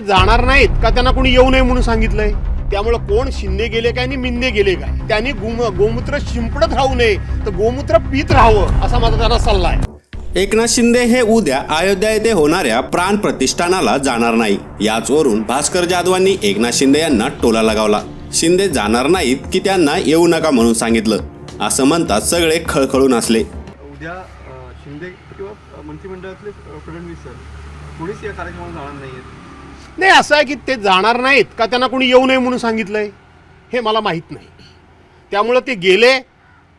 जाणार नाहीत का त्यांना कोणी येऊ नये म्हणून सांगितलंय? त्यामुळे कोण शिंदे गेले काय आणि मिंदे गेले काय? त्यांनी गुम गोमूत्र शिंपडत राहू नये तर गोमूत्र पित राहावं असा माझा त्यांना सल्ला आहे. एकनाथ शिंदे हे उद्या अयोध्या येथे होणाऱ्या प्राण प्रतिष्ठानाला जाणार नाही. याचवरून भास्कर जाधवांनी एकनाथ शिंदे यांना टोला लगावला. शिंदे जाणार नाहीत की त्यांना येऊ नका म्हणून सांगितलं. असं म्हणतात सगळे खळखळून असले. उद्या शिंदे किंवा मंत्रिमंडळातले फडणवीस सर. कोणीच या कार्यक्रमाला जाणार नाही नाही असं आहे की ते जाणार नाहीत का त्यांना कोणी येऊ नये म्हणून सांगितलं आहे हे मला माहीत नाही. त्यामुळं ते गेले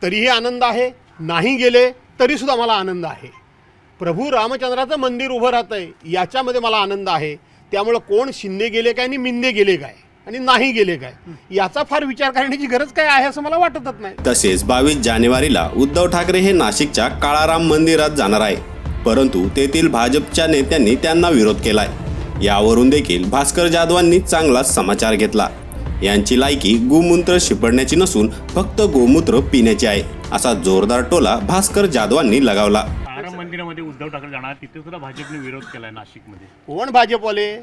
तरीही आनंद आहे. नाही गेले तरीसुद्धा मला आनंद आहे. प्रभू रामचंद्राचं मंदिर उभं राहतं आहे याच्यामध्ये मला आनंद आहे. त्यामुळं कोण शिंदे गेले काय आणि मिंदे गेले काय आणि नाही गेले काय याचा फार विचार करण्याची गरज काय आहे असं मला वाटतच नाही. तसेच बावीस जानेवारीला उद्धव ठाकरे हे नाशिकच्या काळाराम मंदिरात जाणार आहे. परंतु तेथील भाजपच्या नेत्यांनी त्यांना विरोध केलाय. यावरून देखील भास्कर जाधवांनी चांगलाच समाचार घेतला. यांची लायकी गोमूत्र शिपडण्याची नसून फक्त गोमूत्र पिण्याची आहे असा जोरदार टोला भास्कर जाधवांनी लगावला. आराम मंदिरामध्ये उद्धव ठाकरे जाणार तिथे सुद्धा भाजपने विरोध केलाय नाशिकमध्ये. कोण भाजपवाले?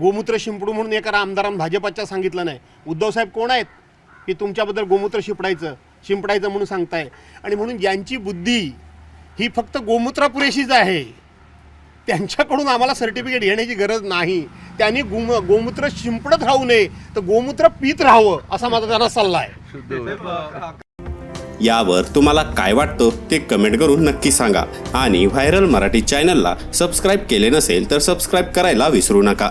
गोमूत्र शिंपडू म्हणून एका आमदारांना भाजपाच्या सांगितलं नाही. उद्धव साहेब कोण आहेत? की तुमच्याबद्दल गोमूत्र शिपडायचं शिंपडायचं म्हणून सांगताय. आणि म्हणून यांची बुद्धी ही फक्त गोमूत्रा पुरेशीच आहे. त्यांच्याकडून आम्हाला सर्टिफिकेट घेण्याची गरज नाही. त्यांनी गोम गोमूत्र शिंपडत राहू नये तर गोमूत्र पित राहावं असा माझा त्यांना सल्ला आहे यावर तुम्हाला काय वाटतं ते कमेंट करून नक्की सांगा. आणि व्हायरल मराठी चॅनलला सबस्क्राईब केले नसेल तर सबस्क्राईब करायला विसरू नका.